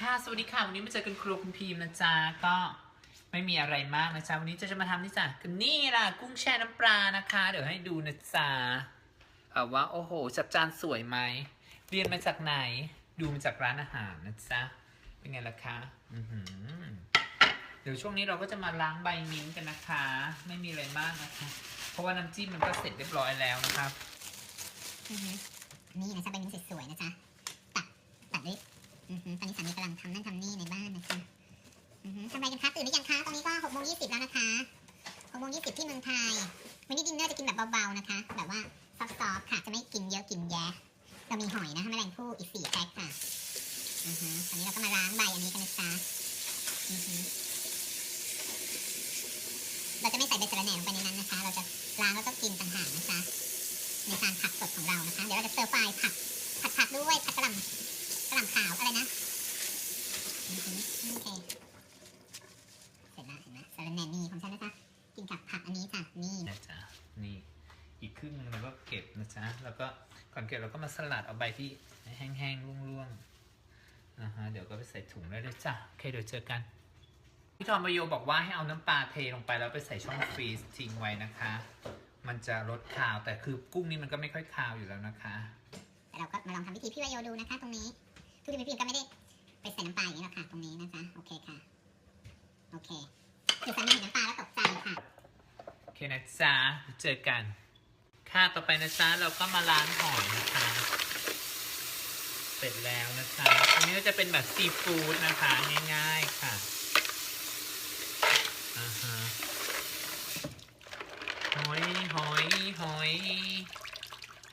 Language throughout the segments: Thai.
ค่ะ สวัสดีค่ะ วันนี้มาเจอกันครัวคุณพีมนะจ๊ะ ก็ไม่มีอะไรมากนะจ๊ะ วันนี้จะจะมาทำนี่จ้ะกันนี่ล่ะ กุ้งแช่น้ำปลานะคะ เดี๋ยวให้ดูนะจ๊ะเอาว่า โอ้โห จับจานสวยไหม เรียนมาจากไหน ดูมาจากร้านอาหารนะจ๊ะ เป็นไงล่ะคะอือหือเดี๋ยวช่วงนี้เราก็จะมาล้างใบมิ้นกันนะคะ ไม่มีอะไรมากนะคะ เพราะว่าน้ำจิ้มมันก็เสร็จเรียบร้อยแล้วนะครับ นี่นะจ๊ะใบมิ้นสวยๆนะจ๊ะ ตัด ตัดด้วยอือฮึ ตอนนี้สามีกำลังทำนั่นทำนี่ในบ้านนะจ๊ะทำอะไรกันคะตื่นหรือยังคะตอนนี้ก็หกโมงยี่สิบแล้วนะคะหกโมงยี่สิบที่เมืองไทยวันนี้ดินเนอร์จะกินแบบเบาๆนะคะ แบบว่าซอฟต์ๆค่ะจะไม่กินเยอะกินแยะเรามีหอยนะคะแมลงภู่อีกสี่แพ็คค่ะอือฮึตอนนี้เราก็มาล้างใบอันนี้กันนะจ๊ะอือฮึเราจะไม่ใส่ใบสะระแหน่ลงไปในนั้นนะคะ เราจะล้างแล้วก็กินต่างหากนะคะในการผัดสดของเรานะคะ เดี๋ยวเราจะเติมไฟผัดผัดผัดด้วยผัดกระหล่ำ หล่ำขาวอะไรนะอือหือโอเคเสร็จแล้วเห็นไหมสาระแหน่นี่ของฉันนะคะกินกับผักอันนี้จ้ะนี่นะจ๊ะนี่อีกครึ่งหนึงเราก็เก็บนะจ๊ะแล้วก็ก่อนเก็บเราก็มาสลัดเอาใบที่แห้งๆร่วงๆนะฮะเดี๋ยวก็ไปใส่ถุงได้เลยจ้ะโอเคเดี๋ยวเจอกันพี่ทอมบโยบอกว่าให้เอาน้ำปลาเทลงไปแล้วไปใส่ช่องฟรีซทิ้งไว้นะคะ มันจะลดคาวแต่คือกุ้งนี่มันก็ไม่ค่อยคาวอยู่แล้วนะคะแต่เราก็มาลองทำวิธีพี่วายโยดูนะคะตรงนี้ คือพี่พิมก็ไม่ได้ไปใส่น้ำปลาอย่างนี้หรอกค่ะ ตรงนี้นะจ๊ะ โอเคค่ะ โอเคคือสามีเห็นน้ำปลาแล้วตกใจค่ะ โอเคนะจ๊ะ เจอกัน ค่ะ ต่อไปนะจ๊ะ เราก็มาล้างหอยนะคะ เสร็จแล้วนะคะอันนี้ก็จะเป็นแบบซีฟู้ดนะคะ ง่ายๆค่ะอ่าฮะหอย หอย หอย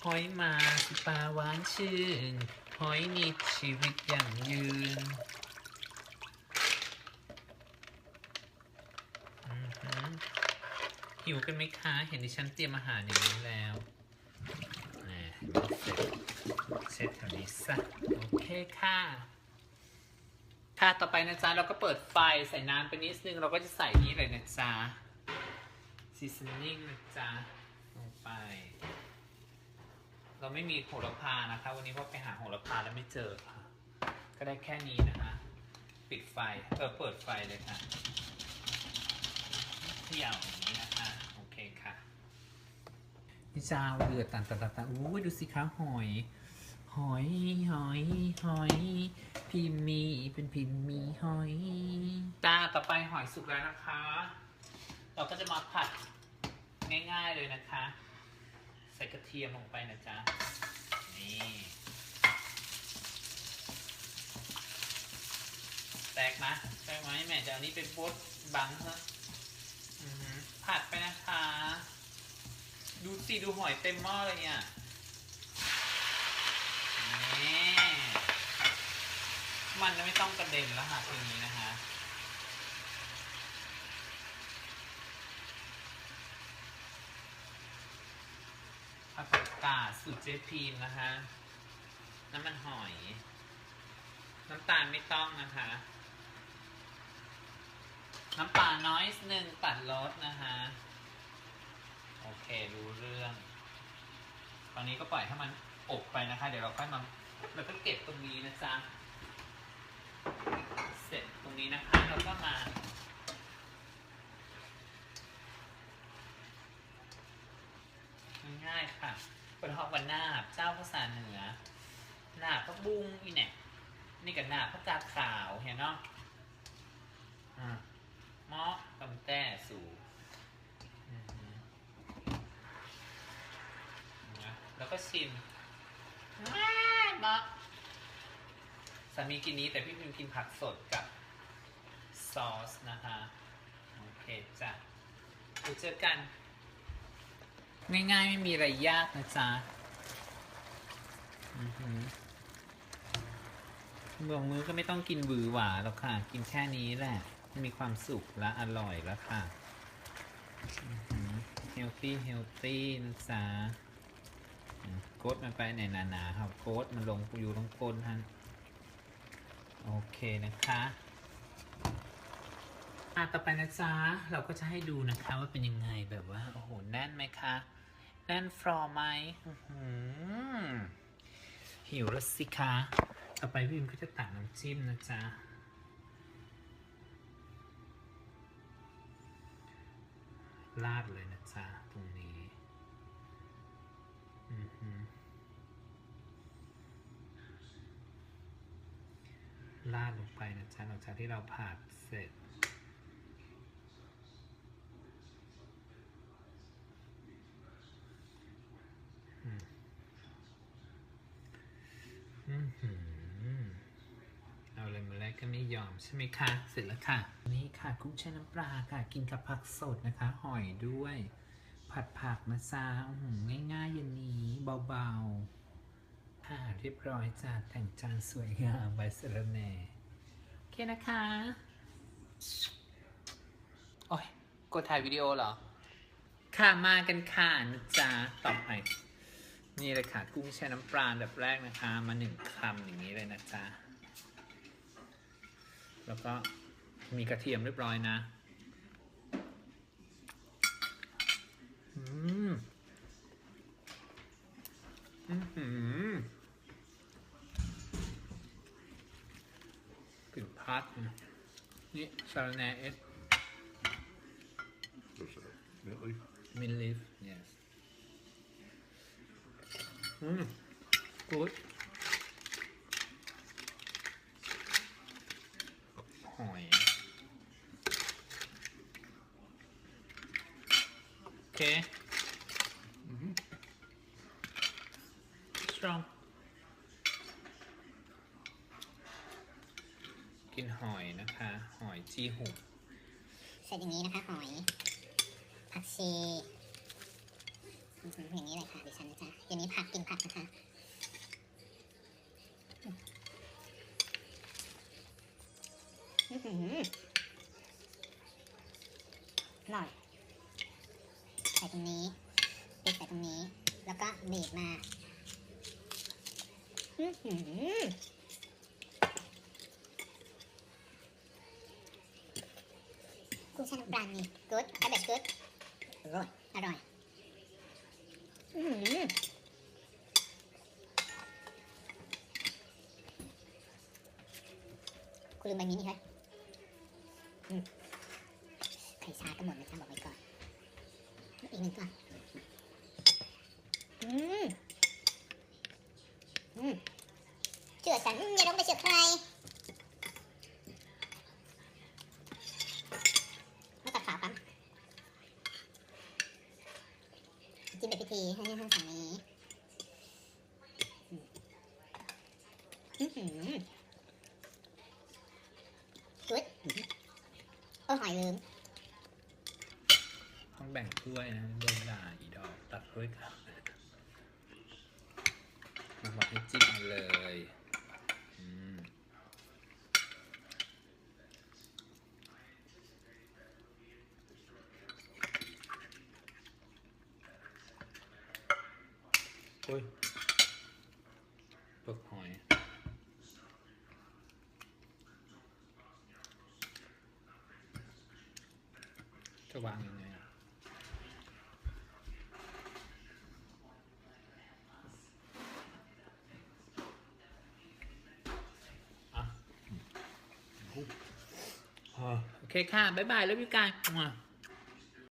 หอยมาสิปลาหวานชื่น หอยนิดชีวิตยั่งยืนหิวกันไหมคะ เห็นดิฉันเตรียมอาหารอย่างนี้แล้วเสร็จเสร็จแถวนี้ซะโอเคค่ะ ค่ะ ต่อไปนะจ๊ะ เราก็เปิดไฟใส่น้ำไปนิดนึง เราก็จะใส่นี้เลยนะจ๊ะ seasoning นะจ๊ะ ลงไป เราไม่มีโหระพานะคะ วันนี้เพราะไปหาโหระพาแล้วไม่เจอค่ะ ก็ได้แค่นี้นะคะ ปิดไฟเออเปิดไฟเลยค่ะเที่ยวอย่างนี้นะคะโอเคค่ะนี่จ้าเดือดตันตันตันตันอู้ดูสิคะหอย หอยหอยหอย พิมมีเป็นพิมมีหอย ตาต่อไปหอยสุกแล้วนะคะ เราก็จะมาผัดง่ายๆเลยนะคะ ส่กระเทียมลงไปนะจ๊ะ นี่ แตกนะใช่ไหมแม่จะเอานี้เป็นโพสบังเถอะอือหือผัดไปนะคะ ดูสิดูหอยเต็มหม้อเลยเนี่ยนี่มันจะไม่ต้องกระเด็นแล้วค่ะทีนี้นะคะ ผั กาดสูตรเจ๊พีมนะคะ น้ำมันหอย น้ำตาลไม่ต้องนะคะ น้ำปลาน้อยหนึ่งตัดรสนะคะ โอเครู้เรื่อง ตอนนี้ก็ปล่อยให้มันอบไปนะคะ เดี๋ยวเราค่อยมาเราก็เก็บตรงนี้นะจ๊ะ เสร็จตรงนี้นะคะเราก็มาง่ายค่ะ เป็นหอกวันน้าบเจ้าภาษาเหนือหน้าพระบุ้งอีเนี่ยนี่กับหน้าพระกาขาวเห็นเนาะอ่าเมาะตำแต้สูนะแล้วก็ชิมเมาะสามีกินนี้แต่พี่พิมกินผักสดกับซอสนะคะ โอเคจ้ะเดี๋ยวเจอกัน ง่ายๆ ไม่มีอะไรยากนะจ๊ะหือเบืองมือก็ไม่ต้องกินหวือหวาหรอกค่ะ กินแค่นี้แหละ มีความสุขและอร่อยแล้วค่ะเฮลตี้เฮลตี้นะจ๊ะอืมโกดมันไปไหนหนาๆครับโกดมันลงอยู่ตรงก้นท่านโอเคนะคะอะต่อไปนะจ๊ะเราก็จะให้ดูนะคะว่าเป็นยังไงแบบว่า โอ้โห แน่นไหมคะ แน่นฟรอไหมหิวแล้วสิคะต่อไปพี่พิมก็จะตักน้ำจิ้มนะจ๊ะลาดเลยนะจ๊ะ ตรงนี้ ลาดลงไปนะจ๊ะหลังจากที่เราผัดเสร็จ อือหือเอาเลยมาแล้วก็ไม่ยอม ใช่ไหมคะ เสร็จแล้วค่ะ นี่ค่ะกุ้งแช่น้ำปลาค่ะ กินกับผักสดนะคะ หอยด้วย ผัดผักนะจ๊ะอื้อหือง่ายๆเย็นนี้เบาๆ ค่ะ เรียบร้อยจ้ะแต่งจานสวยงามใบสะระแหน่โอเคนะคะ โอ้ยกดถ่ายวิดีโอเหรอ ค่ะมากันค่ะนะจ๊ะต่อไปนี่เลยค่ะกุ้งแช่น้ำปลาแบบแรกนะคะ มาหนึ่งคำอย่างนี้เลยนะจ๊ะ แล้วก็มีกระเทียมเรียบร้อยนะอืมอือหือกลิ่นพัดนะนี่ซาลาแหน่เอส Dus, eh, Millie. มิลลิฟ yes อืม good หอย โอเค strong กินหอยนะคะ หอยจีหุบเสร็จอย่างนี้นะคะ หอยผักชีอื้อหืออย่างนี้เลยค่ะดิฉันนะจ๊ะเดี๋ยวนี้ผักกินผักนะคะอื้อหืออร่อยใส่ตรงนี้ปิดใส่ตรงนี้ แล้วก็บีบมาอื้อหือ กุ้งแช่น้ำปลานี่ good อร่อย good อร่อยอร่อยอื้อหือคุณลืมใบนี้นี่ครับไข่ชาก็หมดนะจ๊ะบอกไว้ก่อน อีกหนึ่งก่อนอืมอืม เชื่อฉันอย่าลงไปเชื่อใครมาตัดขาวกันจิ้มแบบพิธีให้ให้ฝั่งนี้อืมอื้อหือกุดโอ้หอยลืม ต้องแบ่งถ้วยนะโดนด่าอีดอกตัดถ้วยกลับมาบอกให้จิ้มเลย โอ้ยเปลือกหอย จะวางยังไงอะอะอะโอเคค่ะ บ๊ายบาย แล้วพี่กาย